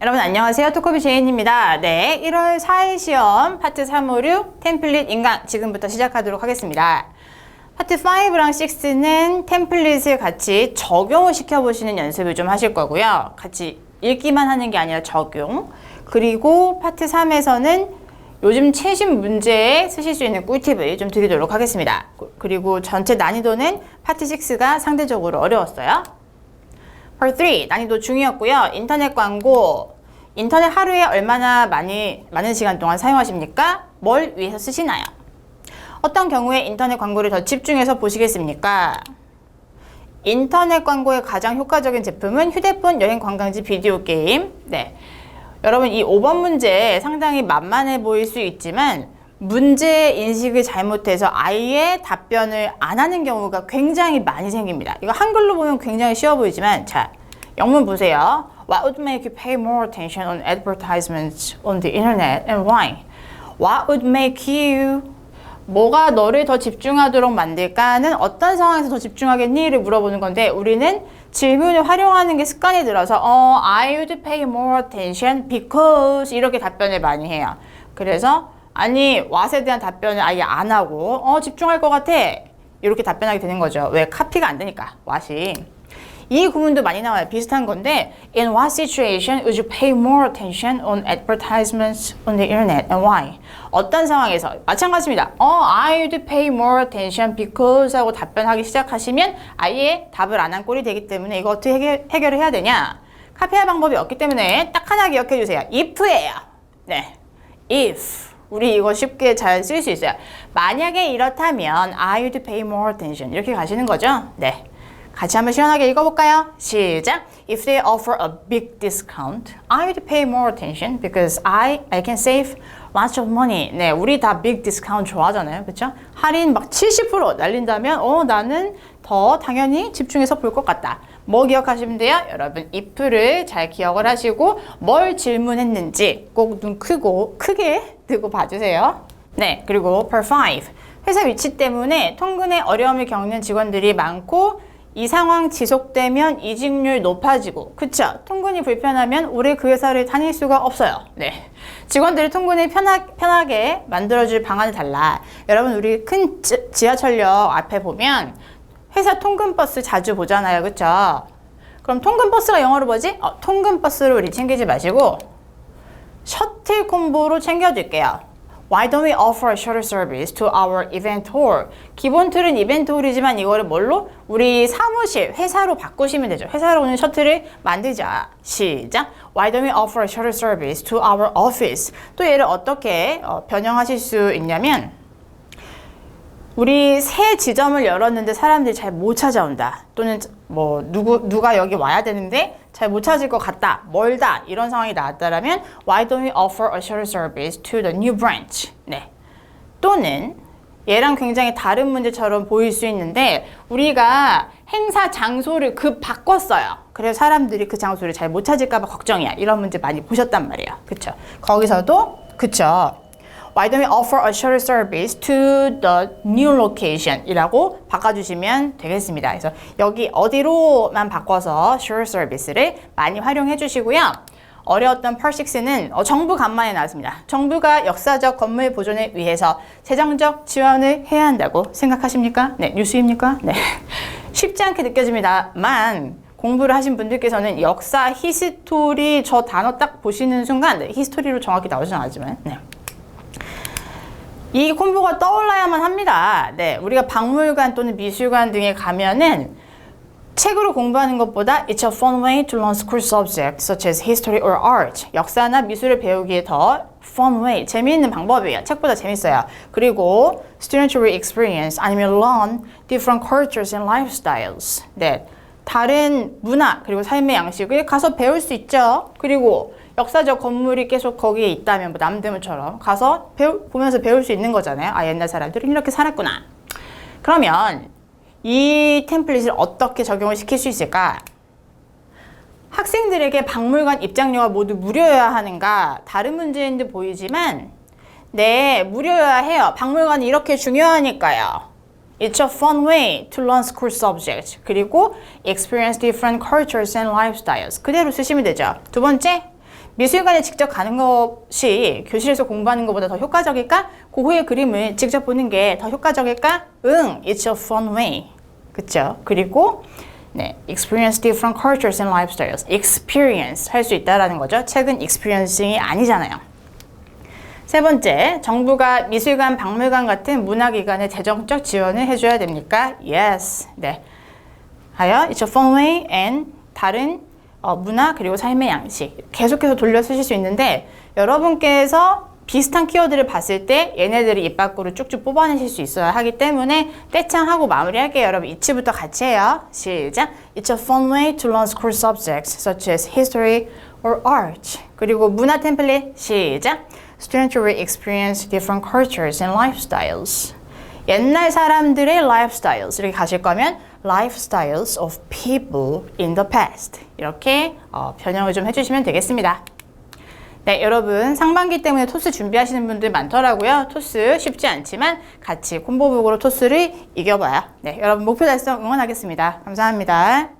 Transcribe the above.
여러분 안녕하세요. 토코비 제인입니다. 네, 1월 4일 시험 파트 356 템플릿 인강 지금부터 시작하도록 하겠습니다. 파트 5랑 6는 템플릿을 같이 적용을 시켜보시는 연습을 좀 하실 거고요. 같이 읽기만 하는 게 아니라 적용. 그리고 파트 3에서는 요즘 최신 문제에 쓰실 수 있는 꿀팁을 좀 드리도록 하겠습니다. 그리고 전체 난이도는 파트 6가 상대적으로 어려웠어요. Part 3 난이도 중이었고요. 인터넷 광고 인터넷 하루에 얼마나 많이 많은 시간 동안 사용하십니까? 뭘 위해서 쓰시나요? 어떤 경우에 인터넷 광고를 더 집중해서 보시겠습니까? 인터넷 광고의 가장 효과적인 제품은 휴대폰, 여행 관광지, 비디오 게임. 네. 여러분 이 5번 문제 상당히 만만해 보일 수 있지만 문제 인식을 잘못해서 아예 답변을 안 하는 경우가 굉장히 많이 생깁니다. 이거 한글로 보면 굉장히 쉬워 보이지만 자 영문 보세요. What would make you pay more attention on advertisements on the internet and why? What would make you 뭐가 너를 더 집중하도록 만들까는 어떤 상황에서 더 집중하겠니?를 물어보는 건데 우리는 질문을 활용하는 게 습관이 들어서 어, I would pay more attention because 이렇게 답변을 많이 해요. 그래서 아니 what에 대한 답변을 아예 안 하고 어 집중할 것 같아 이렇게 답변하게 되는 거죠. 왜 카피가 안 되니까 what이 이 구문도 많이 나와요. 비슷한 건데 In what situation would you pay more attention on advertisements on the internet and why? 어떤 상황에서 마찬가지입니다. 어, I would pay more attention because 하고 답변하기 시작하시면 아예 답을 안 한 꼴이 되기 때문에 이거 어떻게 해결, 해결을 해야 되냐? 카피할 방법이 없기 때문에 딱 하나 기억해 주세요. if예요. 네. if 우리 이거 쉽게 잘 쓸 수 있어요. 만약에 이렇다면 I would pay more attention 이렇게 가시는 거죠. 네. 같이 한번 시원하게 읽어볼까요? 시작. If they offer a big discount, I would pay more attention because I, I can save lots of money. 네, 우리 다 big discount 좋아하잖아요. 그렇죠? 할인 막 70% 날린다면 어, 나는 더 당연히 집중해서 볼 것 같다. 뭐 기억하시면 돼요? 여러분 if를 잘 기억을 하시고 뭘 질문했는지 꼭 눈 크고 크게 뜨고 봐주세요. 네, 그리고 per 5. 회사 위치 때문에 통근에 어려움을 겪는 직원들이 많고 이 상황 지속되면 이직률 높아지고 그쵸? 통근이 불편하면 오래 그 회사를 다닐 수가 없어요. 네. 직원들이 통근을 편하, 편하게 만들어줄 방안을 달라. 여러분 우리 큰 지, 지하철역 앞에 보면 회사 통근버스 자주 보잖아요. 그쵸? 그럼 통근버스가 영어로 뭐지? 어, 통근버스로 우리 챙기지 마시고 셔틀 콤보로 챙겨줄게요. Why don't we offer a shuttle service to our event hall? 기본 틀은 이벤트 홀이지만 이거를 뭘로? 우리 사무실, 회사로 바꾸시면 되죠. 회사로 오는 셔틀을 만들자. 시작. Why don't we offer a shuttle service to our office? 또 얘를 어떻게 어, 변형하실 수 있냐면 우리 새 지점을 열었는데 사람들이 잘 못 찾아온다. 또는 뭐 누구 누가 여기 와야 되는데 잘 못 찾을 것 같다. 멀다. 이런 상황이 나왔다라면 why don't we offer a shuttle service to the new branch? 네. 또는 얘랑 굉장히 다른 문제처럼 보일 수 있는데 우리가 행사 장소를 급 바꿨어요. 그래서 사람들이 그 장소를 잘 못 찾을까 봐 걱정이야. 이런 문제 많이 보셨단 말이에요. 그쵸? 거기서도 그쵸? Why don't we offer a shuttle service to the new location? 이라고 바꿔주시면 되겠습니다. 그래서 여기 어디로만 바꿔서 shuttle service를 많이 활용해 주시고요. 어려웠던 6는 어, 정부 간만에 나왔습니다. 정부가 역사적 건물 보존을 위해서 재정적 지원을 해야 한다고 생각하십니까? 네, 뉴스입니까? 네. 쉽지 않게 느껴집니다만 공부를 하신 분들께서는 역사 히스토리 저 단어 딱 보시는 순간 네, 히스토리로 정확히 나오진 않지만 네. 이 콤보가 떠올라야만 합니다. 네, 우리가 박물관 또는 미술관 등에 가면은 책으로 공부하는 것보다 it's a fun way to learn school subjects such as history or art. 역사나 미술을 배우기에 더 fun way, 재미있는 방법이에요. 책보다 재밌어요. 그리고 student will experience 아니면 learn different cultures and lifestyles. 네, 다른 문화 그리고 삶의 양식을 가서 배울 수 있죠. 그리고 역사적 건물이 계속 거기에 있다면 뭐 남대문처럼 가서 배우, 보면서 배울 수 있는 거잖아요. 아 옛날 사람들은 이렇게 살았구나. 그러면 이 템플릿을 어떻게 적용을 시킬 수 있을까? 학생들에게 박물관 입장료가 모두 무료여야 하는가? 다른 문제인 듯 보이지만 네, 무료여야 해요. 박물관이 이렇게 중요하니까요. It's a fun way to learn school subjects. 그리고 experience different cultures and lifestyles. 그대로 쓰시면 되죠. 두 번째, 미술관에 직접 가는 것이 교실에서 공부하는 것보다 더 효과적일까? 고흐의 그림을 직접 보는 게 더 효과적일까? 응, it's a fun way. 그쵸? 그리고 네, experience different cultures and lifestyles. experience 할 수 있다라는 거죠. 책은 experiencing이 아니잖아요. 세 번째, 정부가 미술관, 박물관 같은 문화기관에 재정적 지원을 해줘야 됩니까? Yes. 네. 하여 it's a fun way and 다른 어, 문화 그리고 삶의 양식 계속해서 돌려 쓰실 수 있는데 여러분께서 비슷한 키워드를 봤을 때 얘네들이 입 밖으로 쭉쭉 뽑아내실 수 있어야 하기 때문에 떼창하고 마무리할게요. 여러분 이치부터 같이 해요. 시작. It's a fun way to learn school subjects such as history or art. 그리고 문화 템플릿 시작. Students will experience different cultures and lifestyles. 옛날 사람들의 lifestyles 이렇게 가실 거면 lifestyles of people in the past 이렇게 어, 변형을 좀 해주시면 되겠습니다. 네, 여러분 상반기 때문에 토스 준비하시는 분들 많더라고요. 토스 쉽지 않지만 같이 콤보북으로 토스를 이겨봐요. 네, 여러분 목표 달성 응원하겠습니다. 감사합니다.